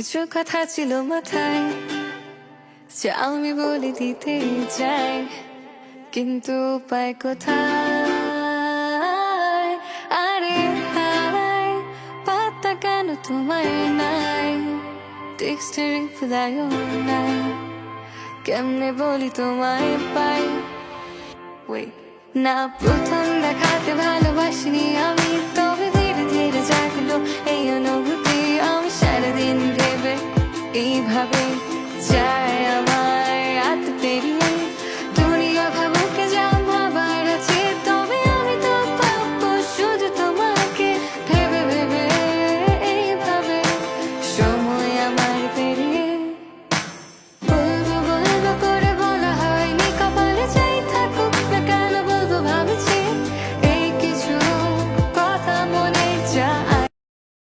কিছু কথা ছিল মাথায় যা আমি বলে দিতে চাই, কিন্তু উপায় কোথায়? আরে হারাই পাতা কেন তোমায় নাই? টেক্সটের রিপ্লাইও নাই। কেমনে বলি তোমায় পাই? Wait. না, প্রথম দেখাতে এইভাবে যায় আমার।